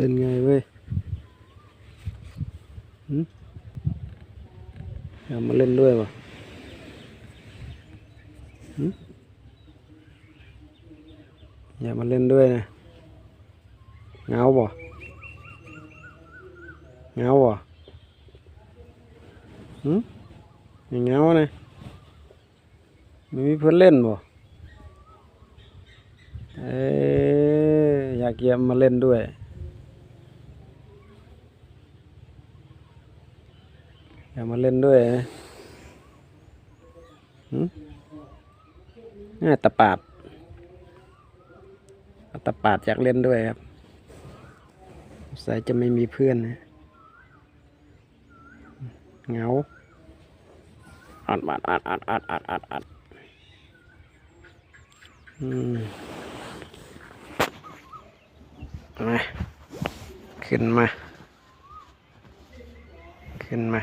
เป็นไงเว้ยหึอยากมาเล่นด้วยป่ะหึอยากมาเล่นด้วยนะเหงาป่ะเหงาป่ะหึไม่เหงานะไม่มีเพื่อนเล่นป่ะเอ้ยอยากเยี่ยมมาเล่นด้วย อยามาเล่นด้วยน่าตะปาดเอาตะปาดอยากเล่นด้วยครับสายจะไม่มีเพื่อนนะเหงาอัดอัดอัดอัดอัดอัดอัดอัดอืมมาขึ้นมา ขึ้นมา